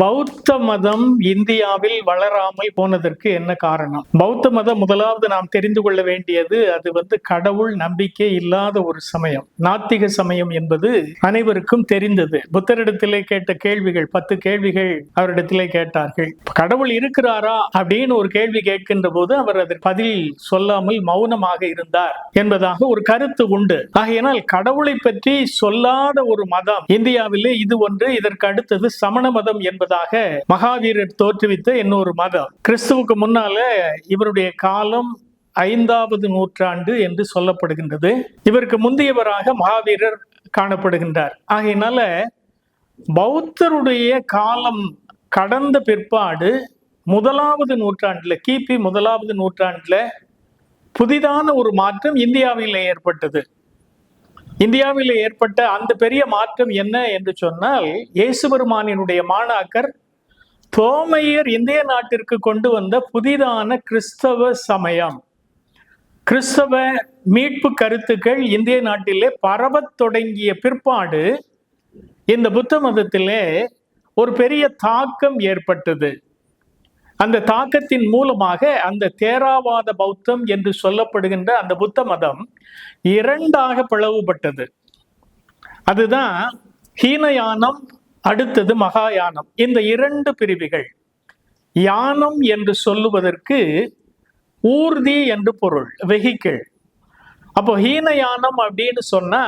பௌத்த மதம் இந்தியாவில் வளராமல் போனதற்கு என்ன காரணம்? பௌத்த மதம் முதலாவது நாம் தெரிந்து கொள்ள வேண்டியது அது வந்து கடவுள் நம்பிக்கை இல்லாத ஒரு சமயம். நாத்திக சமயம் என்பது அனைவருக்கும் தெரிந்தது. புத்தரிடத்திலே கேட்ட கேள்விகள் பத்து கேள்விகள் அவரிடத்திலே கேட்டார்கள். கடவுள் இருக்கிறாரா அப்படின்னு ஒரு கேள்வி கேட்கின்ற போது அவர் அதற்கு பதில் சொல்லாமல் மௌனமாக இருந்தார் என்பதாக ஒரு கருத்து உண்டு. ஆகையினால் கடவுளை பற்றி சொல்லாத ஒரு மதம் இந்தியாவிலே இது ஒன்று. இதற்கு அடுத்தது சமண மதம் என்பது என்பதாக மகாவீரர் தோற்றுவித்த இன்னொரு மதம். கிறிஸ்துவுக்கு முன்னால இவருடைய காலம் ஐந்தாவது நூற்றாண்டு என்று சொல்லப்படுகின்றது. இவருக்கு முந்தையவராக மகாவீரர் காணப்படுகின்றார். ஆகையினால பௌத்தருடைய காலம் கடந்த பிற்பாடு முதலாவது நூற்றாண்டில் கிபி முதலாவது நூற்றாண்டில் புதிதான ஒரு மாற்றம் இந்தியாவில் ஏற்பட்டது. இந்தியாவில் ஏற்பட்ட அந்த பெரிய மாற்றம் என்ன என்று சொன்னால் இயேசு பெருமானினுடைய மாணாக்கர் தோமையர் இந்திய நாட்டிற்கு கொண்டு வந்த புதிதான கிறிஸ்தவ சமயம். கிறிஸ்தவ மீட்பு கருத்துக்கள் இந்திய நாட்டிலே பரவத் தொடங்கிய பிற்பாடு இந்த புத்த மதத்திலே ஒரு பெரிய தாக்கம் ஏற்பட்டது. அந்த தாக்கத்தின் மூலமாக அந்த தேராவாத பௌத்தம் என்று சொல்லப்படுகின்ற அந்த புத்த மதம் இரண்டாக பிளவுபட்டது. அதுதான் ஹீனயானம் அடுத்தது மகாயானம். இந்த இரண்டு பிரிவுகள் யானம் என்று சொல்லுவதற்கு ஊர்தி என்று பொருள் வெஹிக்கிள். அப்போ ஹீனயானம் அப்படின்னு சொன்னா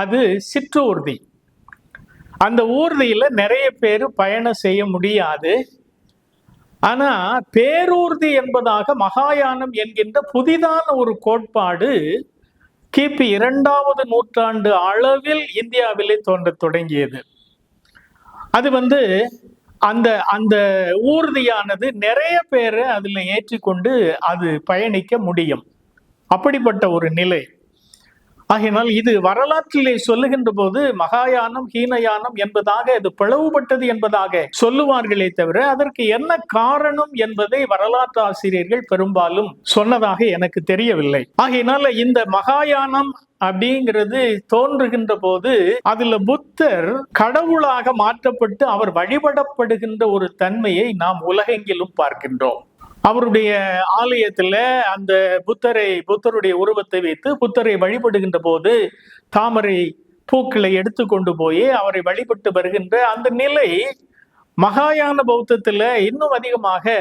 அது சிற்றூர்தி அந்த ஊர்தியில நிறைய பேர் பயணம் செய்ய முடியாது. ஆனா பேரூர்தி என்பதாக மகாயானம் என்கின்ற புதிதான ஒரு கோட்பாடு கிபி இரண்டாவது நூற்றாண்டு அளவில் இந்தியாவிலே தோன்றத் தொடங்கியது. அது வந்து அந்த அந்த ஊர்தியானது நிறைய பேரை அதில் ஏற்றிக்கொண்டு அது பயணிக்க முடியும். அப்படிப்பட்ட ஒரு நிலை. ஆகையினால் இது வரலாற்றிலே சொல்லுகின்ற போது மகாயானம் ஹீனயானம் என்பதாக இது பிளவுபட்டது என்பதாக சொல்லுவார்களே தவிர அதற்கு என்ன காரணம் என்பதை வரலாற்று ஆசிரியர்கள் பெரும்பாலும் சொன்னதாக எனக்கு தெரியவில்லை. ஆகையினால இந்த மகாயானம் அப்படிங்கிறது தோன்றுகின்ற போது அதுல புத்தர் கடவுளாக மாற்றப்பட்டு அவர் வழிபடப்படுகின்ற ஒரு தன்மையை நாம் உலகெங்கிலும் பார்க்கின்றோம். அவருடைய ஆலயத்துல அந்த புத்தரை புத்தருடைய உருவத்தை வைத்து புத்தரை வழிபடுகின்ற போது தாமரை பூக்களை எடுத்து கொண்டு போய் அவரை வழிபட்டு வருகின்ற அந்த நிலை மகாயான பௌத்தத்துல இன்னும் அதிகமாக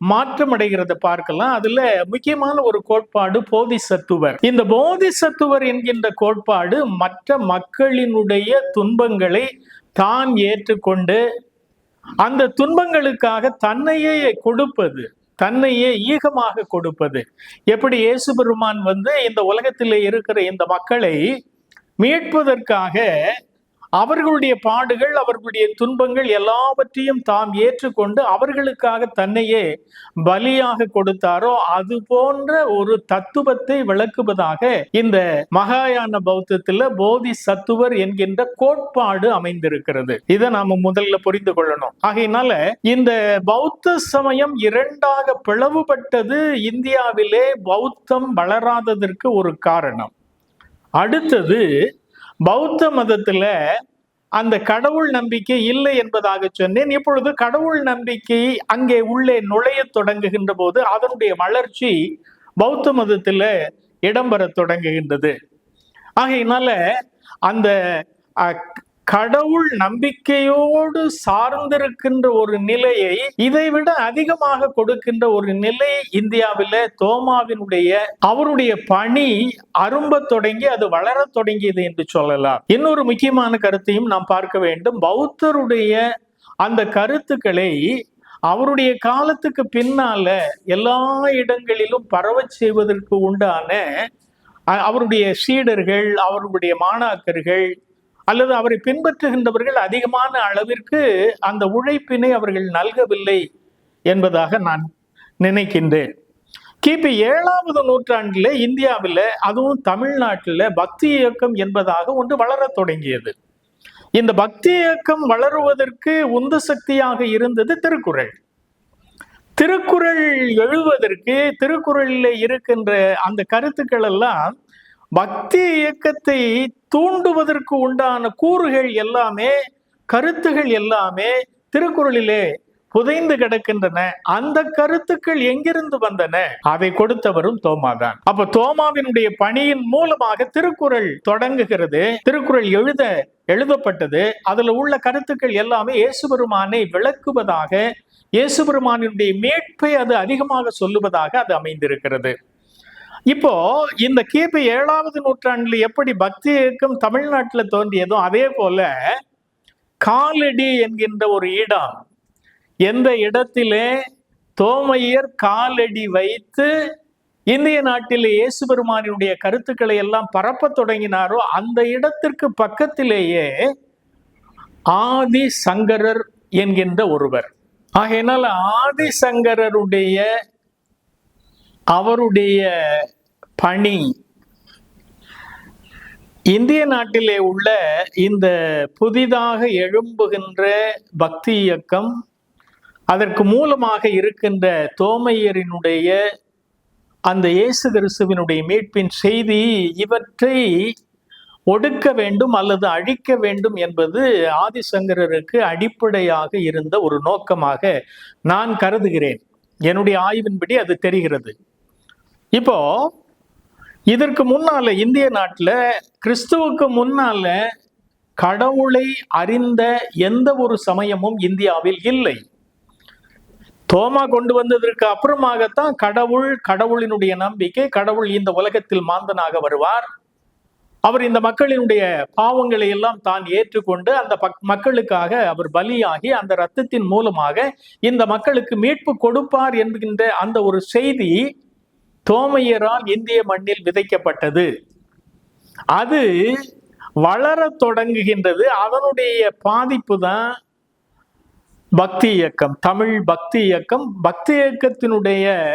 மாற்றம் அடைகிறத பார்க்கலாம். அதுல முக்கியமான ஒரு கோட்பாடு போதிசத்துவர். இந்த போதிசத்துவர் என்கின்ற கோட்பாடு மற்ற மக்களினுடைய துன்பங்களை தான் ஏற்றுக்கொண்டு அந்த துன்பங்களுக்காக தன்னையே கொடுப்பது. தன்னையே ஈகமாக கொடுப்பது. எப்படி இயேசு பெருமான் வந்து இந்த உலகத்தில் இருக்கிற இந்த மக்களை மீட்பதற்காக அவர்களுடைய பாடுகள் அவர்களுடைய துன்பங்கள் எல்லாவற்றையும் தாம் ஏற்றுக்கொண்டு அவர்களுக்காக தன்னையே பலியாக கொடுத்தாரோ அது போன்ற ஒரு தத்துவத்தை விளக்குவதாக இந்த மகாயான பௌத்தத்துல போதி சத்துவர் என்கின்ற கோட்பாடு அமைந்திருக்கிறது. இதை நாம முதல்ல புரிந்து கொள்ளணும். ஆகையினால இந்த பௌத்த சமயம் இரண்டாக பிளவுபட்டது இந்தியாவிலே பௌத்தம் வளராததற்கு ஒரு காரணம். அடுத்தது பௌத்த மதத்துல அந்த கடவுள் நம்பிக்கை இல்லை என்பதாக சொன்னேன். இப்பொழுது கடவுள் நம்பிக்கை அங்கே உள்ளே நுழைய தொடங்குகின்ற போது அதனுடைய வளர்ச்சி பௌத்த மதத்துல இடம்பெற தொடங்குகின்றது. ஆகையினால அந்த கடவுள் நம்பிக்கையோடு சார்ந்திருக்கின்ற ஒரு நிலையை இதைவிட அதிகமாக கொடுக்கின்ற ஒரு நிலை இந்தியாவில தோமாவினுடைய அவருடைய பணி அரும்ப தொடங்கி அது வளர தொடங்கியது என்று சொல்லலாம். இன்னொரு முக்கியமான கருத்தையும் நாம் பார்க்க வேண்டும். பௌத்தருடைய அந்த கருத்துக்களை அவருடைய காலத்துக்கு பின்னால எல்லா இடங்களிலும் பரவச் செய்வதற்கு உண்டான அவருடைய சீடர்கள் அவருடைய மாணாக்கர்கள் அல்லது அவரை பின்பற்றுகின்றவர்கள் அதிகமான அளவிற்கு அந்த உழைப்பினை அவர்கள் நல்கவில்லை என்பதாக நான் நினைக்கின்றேன். கிபி ஏழாவது நூற்றாண்டில் இந்தியாவில் அதுவும் தமிழ்நாட்டில் பக்தி இயக்கம் என்பதாக ஒன்று வளரத் தொடங்கியது. இந்த பக்தி இயக்கம் வளருவதற்கு உந்து சக்தியாக இருந்தது திருக்குறள். திருக்குறள் எழுவதற்கு திருக்குறளில் இருக்கின்ற அந்த கருத்துக்கள் எல்லாம் பக்தி இயக்கத்தை தூண்டுவதற்கு உண்டான கூறுகள் எல்லாமே கருத்துகள் எல்லாமே திருக்குறளிலே புதைந்து கிடக்கின்றன. அந்த கருத்துக்கள் எங்கிருந்து வந்தன? அதை கொடுத்தவரும் தோமாதான். அப்ப தோமாவினுடைய பணியின் மூலமாக திருக்குறள் தொடங்குகிறது. திருக்குறள் எழுத எழுதப்பட்டது. அதுல உள்ள கருத்துக்கள் எல்லாமே இயேசுபெருமானை விளக்குவதாக இயேசுபெருமானினுடைய மீட்பை அது அதிகமாக சொல்லுவதாக அது அமைந்திருக்கிறது. இப்போ இந்த கிபி ஏழாவது நூற்றாண்டுல எப்படி பக்தி இயக்கம் தமிழ்நாட்டில் தோன்றியதோ அதே போல காலடி என்கின்ற ஒரு இடம் எந்த இடத்திலே தோமையர் காலடி வைத்து இந்திய நாட்டில் இயேசு பெருமானினுடைய கருத்துக்களை எல்லாம் பரப்பத் தொடங்கினாரோ அந்த இடத்திற்கு பக்கத்திலேயே ஆதி சங்கரர் என்கின்ற ஒருவர். ஆகையினால் ஆதி சங்கரருடைய அவருடைய பனி இந்திய நாட்டிலே உள்ள இந்த புதிதாக எழும்புகின்ற பக்தி இயக்கம் அதற்கு மூலமாக இருக்கின்ற தோமையரினுடைய அந்த இயேசு கிறிஸ்துவினுடைய மீட்பின் செய்தி இவற்றை ஒடுக்க வேண்டும் அல்லது அழிக்க வேண்டும் என்பது ஆதிசங்கரருக்கு அடிப்படையாக இருந்த ஒரு நோக்கமாக நான் கருதுகிறேன். என்னுடைய ஆய்வின்படி அது தெரிகிறது. இப்போ இதற்கு முன்னால இந்திய நாட்டில் கிறிஸ்துவுக்கு முன்னால கடவுளை அறிந்த எந்த ஒரு சமயமும் இந்தியாவில் இல்லை. தோமா கொண்டு வந்ததற்கு அப்புறமாகத்தான் கடவுள் கடவுளினுடைய நம்பிக்கை கடவுள் இந்த உலகத்தில் மாந்தனாக வருவார். அவர் இந்த மக்களினுடைய பாவங்களை எல்லாம் தான் ஏற்றுக்கொண்டு அந்த பக்- மக்களுக்காக அவர் பலியாகி அந்த ரத்தத்தின் மூலமாக இந்த மக்களுக்கு மீட்பு கொடுப்பார் என்கின்ற அந்த ஒரு செய்தி தோமையரால் இந்திய மண்ணில் விதைக்கப்பட்டது. அது வளரத் தொடங்குகின்றது. அதனுடைய பாதிப்பு தான் பக்தி இயக்கம். தமிழ் பக்தி இயக்கம். பக்தி இயக்கத்தினுடைய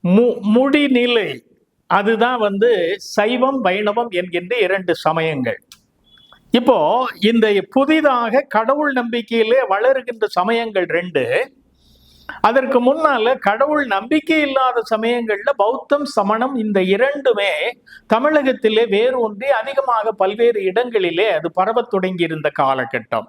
மு முடிநிலை அதுதான் வந்து சைவம் வைணவம் என்கின்ற இரண்டு சமயங்கள். இப்போ இந்த புதிதாக கடவுள் நம்பிக்கையிலே வளருகின்ற சமயங்கள் ரெண்டு. அதற்கு முன்னால கடவுள் நம்பிக்கை இல்லாத சமயங்கள்ல பௌத்தம் சமணம் இந்த இரண்டுமே தமிழகத்திலே வேறு ஒன்றி அதிகமாக பல்வேறு இடங்களிலே அது பரவத் தொடங்கி இருந்த காலகட்டம்.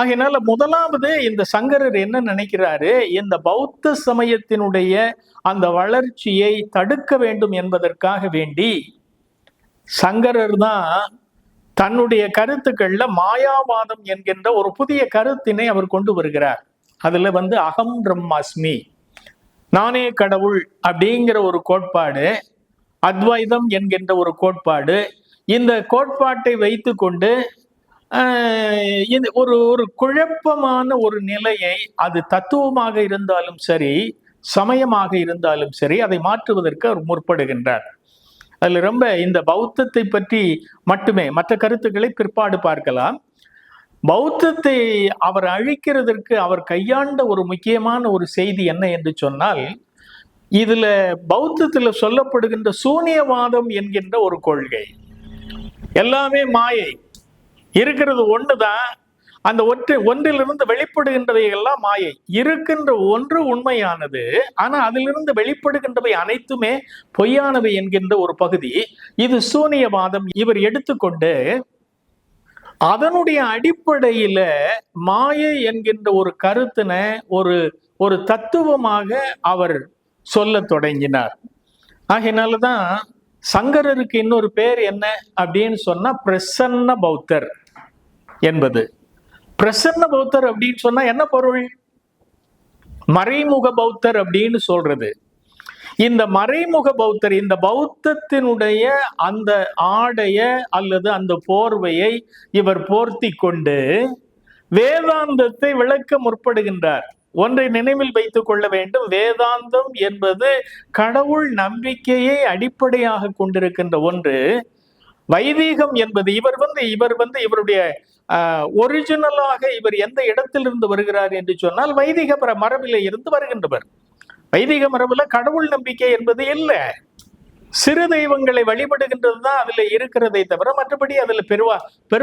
ஆகையினால முதலாவது இந்த சங்கரர் என்ன நினைக்கிறாரு? இந்த பௌத்த சமயத்தினுடைய அந்த வளர்ச்சியை தடுக்க வேண்டும் என்பதற்காக வேண்டி சங்கரர் தான் தன்னுடைய கருத்துக்கள்ல மாயாவாதம் என்கின்ற ஒரு புதிய கருத்தினை அவர் கொண்டு வருகிறார். அதுல வந்து அகம் பிரம்மாஸ்மி. நானே கடவுள் அப்படிங்கிற ஒரு கோட்பாடு அத்வைதம் என்கின்ற ஒரு கோட்பாடு இந்த கோட்பாட்டை வைத்துக்கொண்டு கொண்டு இது ஒரு ஒரு குழப்பமான ஒரு நிலையை அது தத்துவமாக இருந்தாலும் சரி சமயமாக இருந்தாலும் சரி அதை மாற்றுவதற்கு அவர் முற்படுகின்றார். அதில் ரொம்ப இந்த பௌத்தத்தை பற்றி மட்டுமே மற்ற கருத்துக்களை பிற்பாடு பார்க்கலாம். பௌத்தத்தை அவர் அழிக்கிறதற்கு அவர் கையாண்ட ஒரு முக்கியமான ஒரு செய்தி என்ன என்று சொன்னால் இதுல பௌத்தத்தில் சொல்லப்படுகின்ற சூனியவாதம் என்கின்ற ஒரு கொள்கை. எல்லாமே மாயை. இருக்கிறது ஒண்ணுதான் அந்த ஒற்றை ஒன்றிலிருந்து வெளிப்படுகின்றவை எல்லாம் மாயை. இருக்கின்ற ஒன்று உண்மையானது ஆனா அதிலிருந்து வெளிப்படுகின்றவை அனைத்துமே பொய்யானவை என்கின்ற ஒரு பகுதி. இது சூனியவாதம். இவர் எடுத்துக்கொண்டு அதனுடைய அடிப்படையில மாயை என்கின்ற ஒரு கருத்தினை ஒரு ஒரு தத்துவமாக அவர் சொல்லத் தொடங்கினார். ஆகையினாலதான் சங்கரருக்கு இன்னொரு பேர் என்ன அப்படின்னு சொன்னா பிரசன்ன பௌத்தர் என்பது. பிரசன்ன பௌத்தர் அப்படின்னு சொன்னா என்ன பொருள்? மறைமுக பௌத்தர் அப்படின்னு சொல்றது. இந்த மறைமுக பௌத்தர் இந்த பௌத்தத்தினுடைய அந்த ஆடைய அல்லது அந்த போர்வையை இவர் போர்த்தி கொண்டு வேதாந்தத்தை விளக்க முற்படுகின்றார். ஒன்றை நினைவில் வைத்துக் கொள்ள வேண்டும். வேதாந்தம் என்பது கடவுள் நம்பிக்கையை அடிப்படையாக கொண்டிருக்கின்ற ஒன்று. வைதீகம் என்பது இவர் வந்து இவர் வந்து இவருடைய ஒரிஜினலாக இவர் எந்த இடத்திலிருந்து வருகிறார் என்று சொன்னால் வைதிக மரபிலே இருந்து வருகின்றவர். வைதிக மரபுல கடவுள் நம்பிக்கை என்பது இல்லை. சிறு தெய்வங்களை வழிபடுகின்றது தான் அதுல இருக்கிறதை தவிர மற்றபடி அதுல பெருவா பெரு